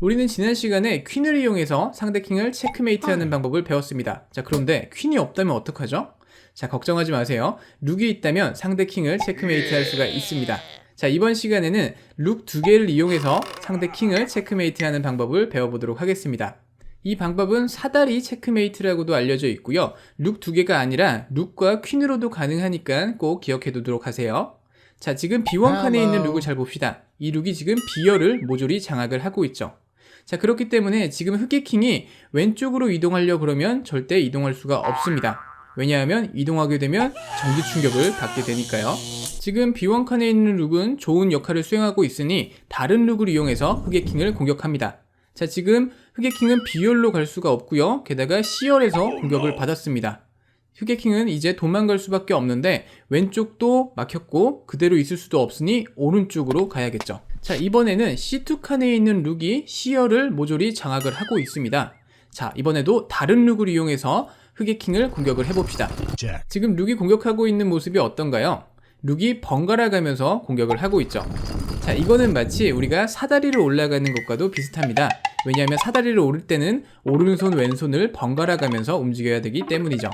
우리는 지난 시간에 퀸을 이용해서 상대 킹을 체크메이트하는 방법을 배웠습니다. 자, 그런데 퀸이 없다면 어떡하죠? 자, 걱정하지 마세요. 룩이 있다면 상대 킹을 체크메이트할 수가 있습니다. 자, 이번 시간에는 룩 두 개를 이용해서 상대 킹을 체크메이트하는 방법을 배워보도록 하겠습니다. 이 방법은 사다리 체크메이트라고도 알려져 있고요. 룩 두 개가 아니라 룩과 퀸으로도 가능하니까 꼭 기억해 두도록 하세요. 자, 지금 B1 칸에 있는 룩을 잘 봅시다. 이 룩이 지금 B열을 모조리 장악을 하고 있죠. 자, 그렇기 때문에 지금 흑의 킹이 왼쪽으로 이동하려 그러면 절대 이동할 수가 없습니다. 왜냐하면 이동하게 되면 전기 충격을 받게 되니까요. 지금 B1 칸에 있는 룩은 좋은 역할을 수행하고 있으니 다른 룩을 이용해서 흑의 킹을 공격합니다. 자, 지금 흑의 킹은 B열로 갈 수가 없고요. 게다가 C열에서 공격을 받았습니다. 흑의 킹은 이제 도망갈 수밖에 없는데 왼쪽도 막혔고 그대로 있을 수도 없으니 오른쪽으로 가야겠죠. 자, 이번에는 C2 칸에 있는 룩이 C열을 모조리 장악을 하고 있습니다. 자, 이번에도 다른 룩을 이용해서 흑의 킹을 공격을 해봅시다. 지금 룩이 공격하고 있는 모습이 어떤가요? 룩이 번갈아 가면서 공격을 하고 있죠. 자, 이거는 마치 우리가 사다리를 올라가는 것과도 비슷합니다. 왜냐하면 사다리를 오를 때는 오른손, 왼손을 번갈아 가면서 움직여야 되기 때문이죠.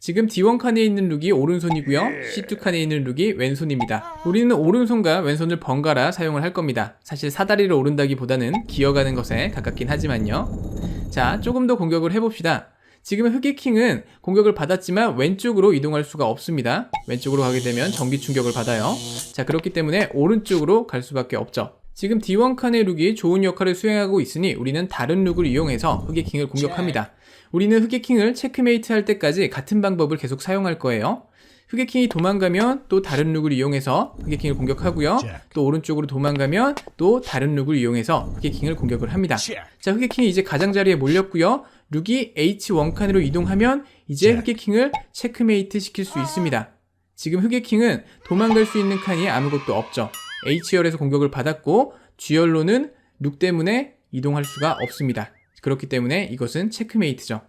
지금 D1 칸에 있는 룩이 오른손이고요. C2 칸에 있는 룩이 왼손입니다. 우리는 오른손과 왼손을 번갈아 사용을 할 겁니다. 사실 사다리를 오른다기보다는 기어가는 것에 가깝긴 하지만요. 자, 조금 더 공격을 해봅시다. 지금 흑의 킹은 공격을 받았지만 왼쪽으로 이동할 수가 없습니다. 왼쪽으로 가게 되면 전기 충격을 받아요. 자, 그렇기 때문에 오른쪽으로 갈 수밖에 없죠. 지금 D1 칸의 룩이 좋은 역할을 수행하고 있으니 우리는 다른 룩을 이용해서 흑의 킹을 공격합니다. 우리는 흑의 킹을 체크메이트 할 때까지 같은 방법을 계속 사용할 거예요. 흑의 킹이 도망가면 또 다른 룩을 이용해서 흑의 킹을 공격하고요. 또 오른쪽으로 도망가면 또 다른 룩을 이용해서 흑의 킹을 공격을 합니다. 자, 흑의 킹이 이제 가장자리에 몰렸고요. 룩이 H1 칸으로 이동하면 이제 자. 흑의 킹을 체크메이트 시킬 수 있습니다. 지금 흑의 킹은 도망갈 수 있는 칸이 아무것도 없죠. H열에서 공격을 받았고 G열로는 룩 때문에 이동할 수가 없습니다. 그렇기 때문에 이것은 체크메이트죠.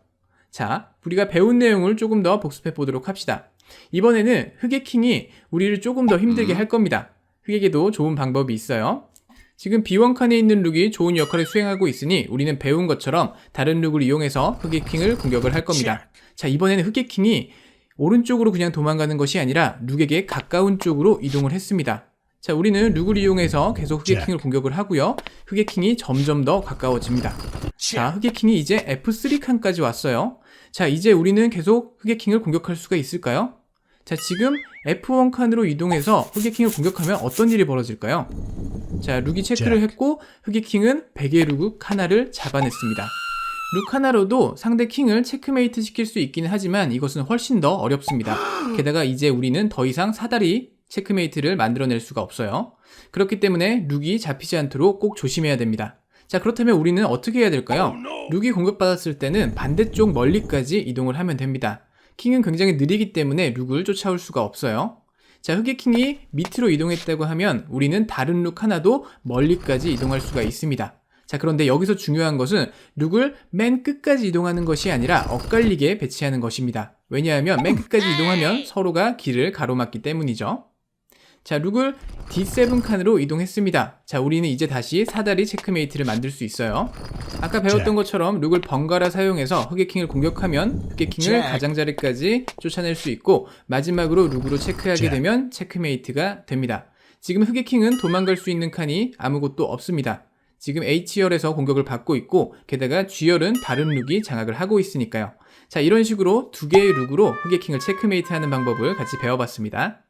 자, 우리가 배운 내용을 조금 더 복습해 보도록 합시다. 이번에는 흑의 킹이 우리를 조금 더 힘들게 할 겁니다. 흑에게도 좋은 방법이 있어요. 지금 B1 칸에 있는 룩이 좋은 역할을 수행하고 있으니 우리는 배운 것처럼 다른 룩을 이용해서 흑의 킹을 공격을 할 겁니다. 자, 이번에는 흑의 킹이 오른쪽으로 그냥 도망가는 것이 아니라 룩에게 가까운 쪽으로 이동을 했습니다. 자, 우리는 룩을 이용해서 계속 흑의 자. 킹을 공격을 하고요. 흑의 킹이 점점 더 가까워집니다. 자, 흑의 킹이 이제 F3 칸까지 왔어요. 자, 이제 우리는 계속 흑의 킹을 공격할 수가 있을까요? 자, 지금 F1 칸으로 이동해서 흑의 킹을 공격하면 어떤 일이 벌어질까요? 자, 룩이 체크를 잭. 했고 흑의 킹은 베개 룩 하나를 잡아냈습니다. 룩 하나로도 상대 킹을 체크메이트 시킬 수 있긴 하지만 이것은 훨씬 더 어렵습니다. 게다가 이제 우리는 더 이상 사다리 체크메이트를 만들어낼 수가 없어요. 그렇기 때문에 룩이 잡히지 않도록 꼭 조심해야 됩니다. 자, 그렇다면 우리는 어떻게 해야 될까요? 룩이 공격받았을 때는 반대쪽 멀리까지 이동을 하면 됩니다. 킹은 굉장히 느리기 때문에 룩을 쫓아올 수가 없어요. 자, 흑의 킹이 밑으로 이동했다고 하면 우리는 다른 룩 하나도 멀리까지 이동할 수가 있습니다. 자, 그런데 여기서 중요한 것은 룩을 맨 끝까지 이동하는 것이 아니라 엇갈리게 배치하는 것입니다. 왜냐하면 맨 끝까지 이동하면 서로가 길을 가로막기 때문이죠. 자, 룩을 D7 칸으로 이동했습니다. 자, 우리는 이제 다시 사다리 체크메이트를 만들 수 있어요. 아까 배웠던 자. 것처럼 룩을 번갈아 사용해서 흑의 킹을 공격하면 흑의 킹을 자. 가장자리까지 쫓아낼 수 있고 마지막으로 룩으로 체크하게 자. 되면 체크메이트가 됩니다. 지금 흑의 킹은 도망갈 수 있는 칸이 아무것도 없습니다. 지금 H열에서 공격을 받고 있고 게다가 G열은 다른 룩이 장악을 하고 있으니까요. 자, 이런 식으로 두 개의 룩으로 흑의 킹을 체크메이트 하는 방법을 같이 배워봤습니다.